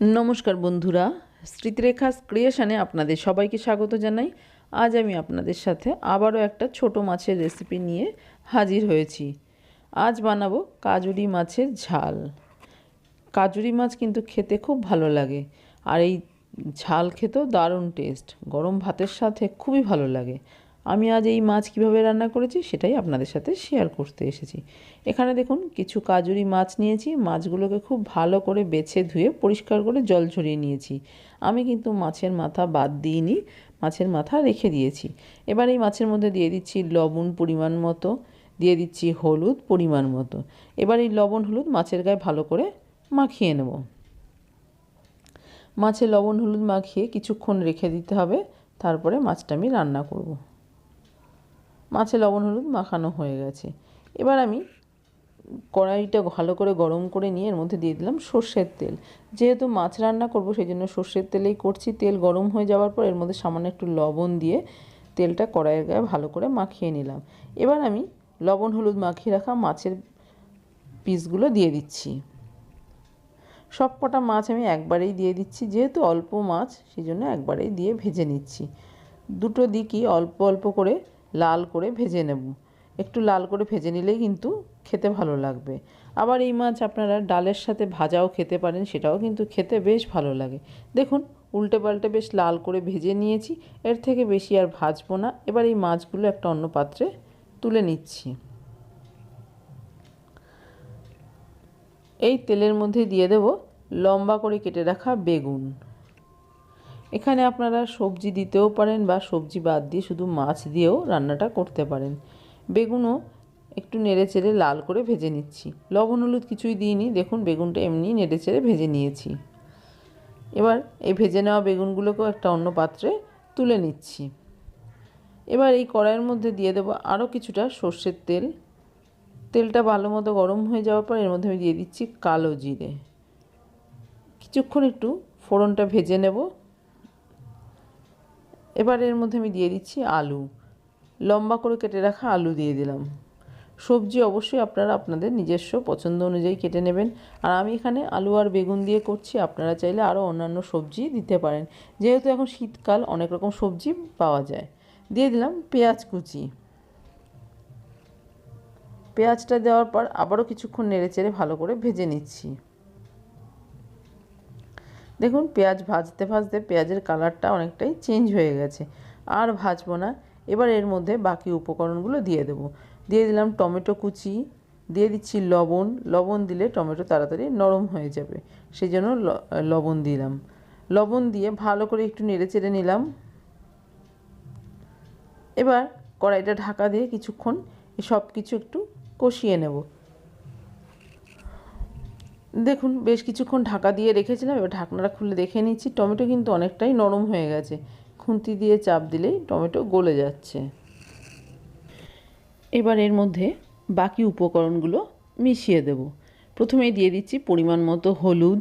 নমস্কার বন্ধুরা স্মৃতিরেখা ক্রিয়েশনে আপনাদের সবাইকে স্বাগত জানাই। আজ আমি আপনাদের সাথে আবারও একটা ছোট মাছের রেসিপি নিয়ে হাজির হয়েছি। আজ বানাবো কাজুরি মাছের ঝাল। কাজুরি মাছ কিন্তু খেতে খুব ভালো লাগে, আর এই ঝাল খেতেও দারুণ টেস্ট গরম ভাতের সাথে খুবই ভালো লাগে। আমি আজ এই মাছ কীভাবে রান্না করেছি সেটাই আপনাদের সাথে শেয়ার করতে এসেছি। এখানে দেখুন, কিছু কাজুরি মাছ নিয়েছি, মাছগুলোকে খুব ভালো করে বেছে ধুয়ে পরিষ্কার করে জল ঝরিয়ে নিয়েছি। আমি কিন্তু মাছের মাথা বাদ দিইনি, মাছের মাথা রেখে দিয়েছি। এবার এই মাছের মধ্যে দিয়ে দিচ্ছি লবণ পরিমাণ মতো, দিয়ে দিচ্ছি হলুদ পরিমাণ মতো। এবার এই লবণ হলুদ মাছের গায়ে ভালো করে মাখিয়ে নেব। মাছে লবণ হলুদ মাখিয়ে কিছুক্ষণ রেখে দিতে হবে, তারপরে মাছটা আমি রান্না করব। মাছে লবণ, হলুদ মাখানো হয়ে গেছে। এবার আমি কড়াইটা ভালো করে গরম করে নিয়ে এর মধ্যে দিয়ে দিলাম সর্ষের তেল। যেহেতু মাছ রান্না করব, সেই জন্য সর্ষের তেলেই করছি। তেল গরম হয়ে যাওয়ার পর এর মধ্যে সামান্য একটু লবণ দিয়ে তেলটা কড়াইয়ের গায়ে ভালো করে মাখিয়ে নিলাম। এবার আমি লবণ, হলুদ মাখিয়ে রাখা মাছের পিসগুলো দিয়ে দিচ্ছি। সব কটা মাছ আমি একবারেই দিয়ে দিচ্ছি, যেহেতু অল্প মাছ, সেই জন্য একবারেই দিয়ে ভেজে নিচ্ছি। দুটো দিকই অল্প অল্প করে লাল করে ভেজে নেব। একটু লাল করে ভেজে নিলেই কিন্তু খেতে ভালো লাগবে। আবার এই মাছ আপনারা ডালের সাথে ভাজাও খেতে পারেন, সেটাও কিন্তু খেতে বেশ ভালো লাগে। দেখুন, উল্টে পাল্টে বেশ লাল করে ভেজে নিয়েছি, এর থেকে বেশি আর ভাজবো না। এবার এই মাছগুলো একটা অন্য পাত্রে তুলে নিচ্ছি। এই তেলের মধ্যে দিয়ে দেব লম্বা করে কেটে রাখা বেগুন। এখানে আপনারা সবজি দিতেও পারেন বা সবজি বাদ দিয়ে শুধু মাছ দিয়েও রান্নাটা করতে পারেন। বেগুনও একটু নেড়ে চেড়ে লাল করে ভেজে নিচ্ছি। লবণ, হলুদ কিছুই দিইনি। দেখুন, বেগুনটা এমনি নেড়ে চেড়ে ভেজে নিয়েছি। এবার এই ভেজে নেওয়া বেগুনগুলোকেও একটা অন্য পাত্রে তুলে নিচ্ছি। এবার এই কড়াইয়ের মধ্যে দিয়ে দেবো আরও কিছুটা সর্ষের তেল। তেলটা ভালো মতো গরম হয়ে যাওয়ার পর এর মধ্যে আমি দিয়ে দিচ্ছি কালো জিরে। কিছুক্ষণ একটু ফোড়নটা ভেজে নেব। এবার এর মধ্যে আমি দিয়ে দিচ্ছি আলু। লম্বা করে কেটে রাখা আলু দিয়ে দিলাম। সবজি অবশ্যই আপনারা আপনাদের নিজস্ব পছন্দ অনুযায়ী কেটে নেবেন। আর আমি এখানে আলু আর বেগুন দিয়ে করছি। আপনারা চাইলে আরও অন্যান্য সবজি দিতে পারেন। যেহেতু এখন শীতকাল, অনেক রকম সবজি পাওয়া যায়। দিয়ে দিলাম পেঁয়াজ কুচি। পেঁয়াজটা দেওয়ার পর আবারও কিছুক্ষণ নেড়ে চেড়ে ভালো করে ভেজে নিচ্ছি। দেখুন, পেঁয়াজ ভাজতে ভাজতে পেঁয়াজের কালারটা অনেকটাই চেঞ্জ হয়ে গেছে। আর ভাজবো না। এবার এর মধ্যে বাকি উপকরণগুলো দিয়ে দেবো। দিয়ে দিলাম টমেটো কুচি, দিয়ে দিচ্ছি লবণ। লবণ দিলে টমেটো তাড়াতাড়ি নরম হয়ে যাবে। সেই জন্য লবণ দিলাম। লবণ দিয়ে ভালো করে একটু নেড়ে চেড়ে নিলাম। এবার কড়াইটা ঢাকা দিয়ে কিছুক্ষণ সব কিছু একটু কষিয়ে নেব। দেখুন, বেশ কিছুক্ষণ ঢাকা দিয়ে রেখেছিলাম, এবার ঢাকনাটা খুলে দেখে নিচ্ছি। টমেটো কিন্তু অনেকটাই নরম হয়ে গেছে। খুন্তি দিয়ে চাপ দিলেই টমেটো গলে যাচ্ছে। এবার এর মধ্যে বাকি উপকরণগুলো মিশিয়ে দেব। প্রথমেই দিয়ে দিচ্ছি পরিমাণ মতো হলুদ।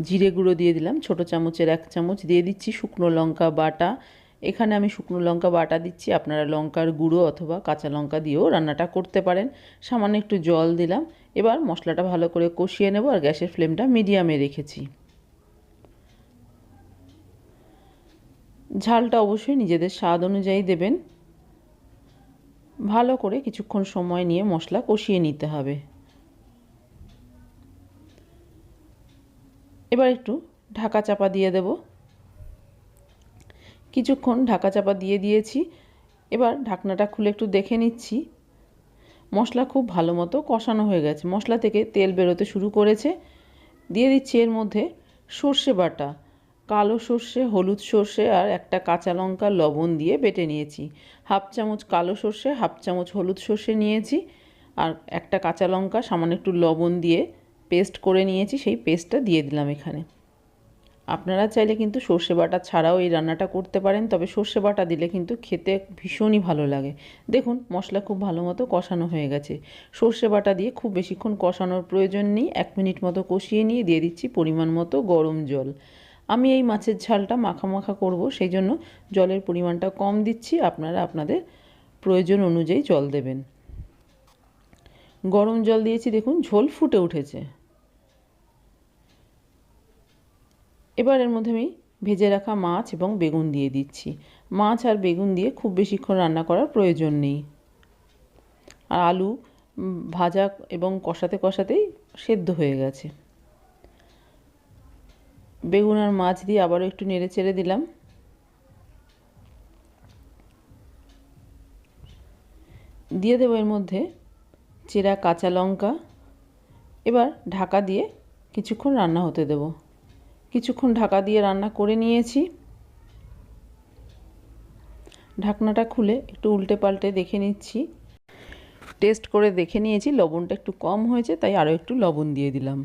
জিরে গুঁড়ো দিয়ে দিলাম, ছোটো চামচের এক চামচ। দিয়ে দিচ্ছি শুকনো লঙ্কা বাটা এখানে আমি শুকনো লঙ্কা বাটা দিচ্ছি। আপনারা লঙ্কার গুঁড়ো অথবা কাঁচা লঙ্কা দিয়েও রান্নাটা করতে পারেন। সামান্য একটু জল দিলাম। এবার মশলাটা ভালো করে কষিয়ে নেব আর গ্যাসের ফ্লেমটা মিডিয়ামে রেখেছি। ঝালটা অবশ্যই নিজেদের স্বাদ অনুযায়ী দেবেন। ভালো করে কিছুক্ষণ সময় নিয়ে মশলা কষিয়ে নিতে হবে। এবার একটু ঢাকা চাপা দিয়ে দেব। কিছুক্ষণ ঢাকা চাপা দিয়ে দিয়েছি। এবার ঢাকনাটা খুলে একটু দেখে নিচ্ছি। মশলা খুব ভালো মতো কষানো হয়ে গেছে। মশলা থেকে তেল বেরোতে শুরু করেছে। দিয়ে দিচ্ছি এর মধ্যে সর্ষে বাটা। কালো সর্ষে, হলুদ সর্ষে আর একটা কাঁচা লঙ্কা লবণ দিয়ে বেটে নিয়েছি। হাফ চামচ কালো সর্ষে, হাফ চামচ হলুদ সর্ষে নিয়েছি। আর একটা কাঁচা লঙ্কা, সামান্য একটু লবণ দিয়ে পেস্ট করে নিয়েছি। সেই পেস্টটা দিয়ে দিলাম এখানে। আপনারা চাইলে কিন্তু সর্ষে বাটা ছাড়াও এই রান্নাটা করতে পারেন, তবে সর্ষে বাটা দিলে কিন্তু খেতে ভীষণই ভালো লাগে। দেখুন, মশলা খুব ভালো মতো কষানো হয়ে গেছে। সর্ষে বাটা দিয়ে খুব বেশিক্ষণ কষানোর প্রয়োজন নেই, এক মিনিট মতো কষিয়ে নিয়ে দিয়ে দিচ্ছি পরিমাণ মতো গরম জল। আমি এই মাছের ঝালটা মাখা মাখা করব, সেই জন্য জলের পরিমাণটা কম দিচ্ছি, আপনারা আপনাদের প্রয়োজন অনুযায়ী জল দেবেন। গরম জল দিয়েছি, দেখুন, ঝোল ফুটে উঠেছে। এবার এর মধ্যে আমি ভেজে রাখা মাছ এবং বেগুন দিয়ে দিচ্ছি। মাছ আর বেগুন দিয়ে খুব বেশিক্ষণ রান্না করার প্রয়োজন নেই। আর আলু ভাজা এবং কষাতে কষাতেই সেদ্ধ হয়ে গেছে। বেগুন আর মাছ দিয়ে আবারও একটু নেড়ে চেড়ে দিলাম। দিয়ে দেবো এর মধ্যে চেরা কাঁচা লঙ্কা। এবার ঢাকা দিয়ে কিছুক্ষণ রান্না হতে দেব। কিছুক্ষণ ঢাকা দিয়ে রান্না করে নিয়েছি। ঢাকনাটা খুলে একটু উল্টে পাল্টে দেখে নিচ্ছি। টেস্ট করে দেখে নিয়েছি, লবণটা একটু কম হয়েছে, তাই আরও একটু লবণ দিয়ে দিলাম।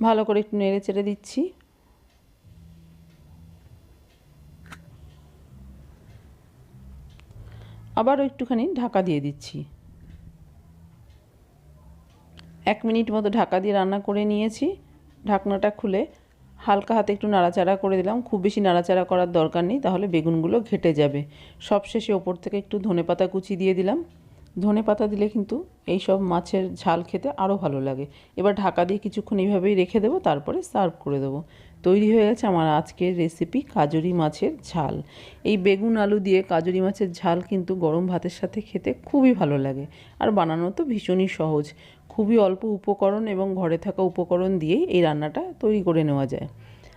ভালো করে একটু নেড়ে চেড়ে দিচ্ছি। আবারও একটুখানি ঢাকা দিয়ে দিচ্ছি। এক মিনিট মতো ঢাকা দিয়ে রান্না করে নিয়েছি। ঢাকনাটা খুলে হালকা হাতে একটু নাড়াচাড়া করে দিলাম। খুব বেশি নাড়াচাড়া করার দরকার নেই, তাহলে বেগুনগুলো ঘেটে যাবে। সবশেষে ওপর থেকে একটু ধনেপাতা কুচি দিয়ে দিলাম। ধনে পাতা দিলে কিন্তু এই সব মাছের ঝাল খেতে আরও ভালো লাগে। এবার ঢাকা দিয়ে কিছুক্ষণ এইভাবেই রেখে দেবো, তারপরে সার্ভ করে দেবো। তৈরি হয়ে গেছে আমার আজকের রেসিপি কাজুরি মাছের ঝাল। এই বেগুন আলু দিয়ে কাজুরি মাছের ঝাল কিন্তু গরম ভাতের সাথে খেতে খুবই ভালো লাগে আর বানানো তো ভীষণই সহজ। খুবই অল্প উপকরণ এবং ঘরে থাকা উপকরণ দিয়েই এই রান্নাটা তৈরি করে নেওয়া যায়।